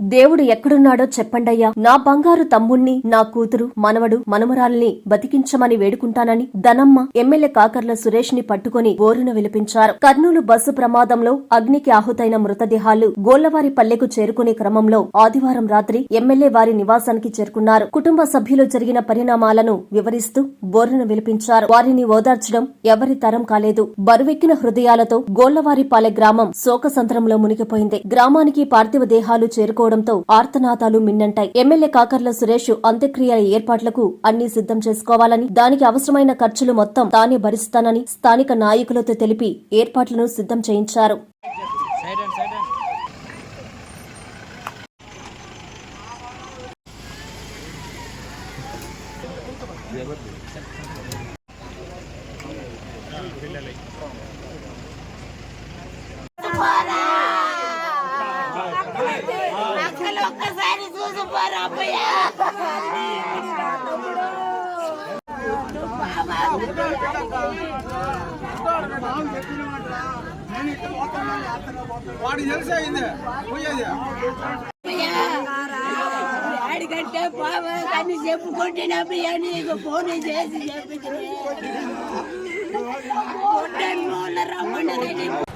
దేవుడు ఎక్కడున్నాడో చెప్పండయ్యా. నా బంగారు తమ్ముణ్ణి నా కూతురు మనవడు మనమరాల్ని బతికించమని వేడుకుంటానని ధనమ్మ ఎమ్మెల్యే కాకర్ల సురేష్ని పట్టుకుని బోరును విలిపించారు. కర్నూలు బస్సు ప్రమాదంలో అగ్నికి ఆహుతైన మృతదేహాలు గోళ్ళవారి పల్లెకు చేరుకునే క్రమంలో ఆదివారం రాత్రి ఎమ్మెల్యే వారి నివాసానికి చేరుకున్నారు. కుటుంబ సభ్యులు జరిగిన పరిణామాలను వివరిస్తూ బోరున విలిపించారు. వారిని ఓదార్చడం ఎవరి తరం కాలేదు. బరువెక్కిన హృదయాలతో గోళ్ళవారిపాలె గ్రామం శోకసంద్రంలో మునిగిపోయింది. గ్రామానికి పార్థివ దేహాలు చేరుకో లేకపోవడంతో ఆర్తనాదాలు మిన్నంటాయి. ఎమ్మెల్యే కాకర్ల సురేష్ అంత్యక్రియల ఏర్పాట్లకు అన్ని సిద్ధం చేసుకోవాలని దానికి అవసరమైన ఖర్చులు మొత్తం తానే భరిస్తానని స్థానిక నాయకులతో తెలిపి ఏర్పాట్లను సిద్ధం చేయించారు. Para ఒక్కసారి చూసిపోరు అబ్బయ్య వాడికి తెలిసే అయింది పోయేది అడిగంటే బాబా కానీ చెప్పుకుంటున్నప్పుడు నీకు ఫోన్ చేసి చెప్పింది రమ్మని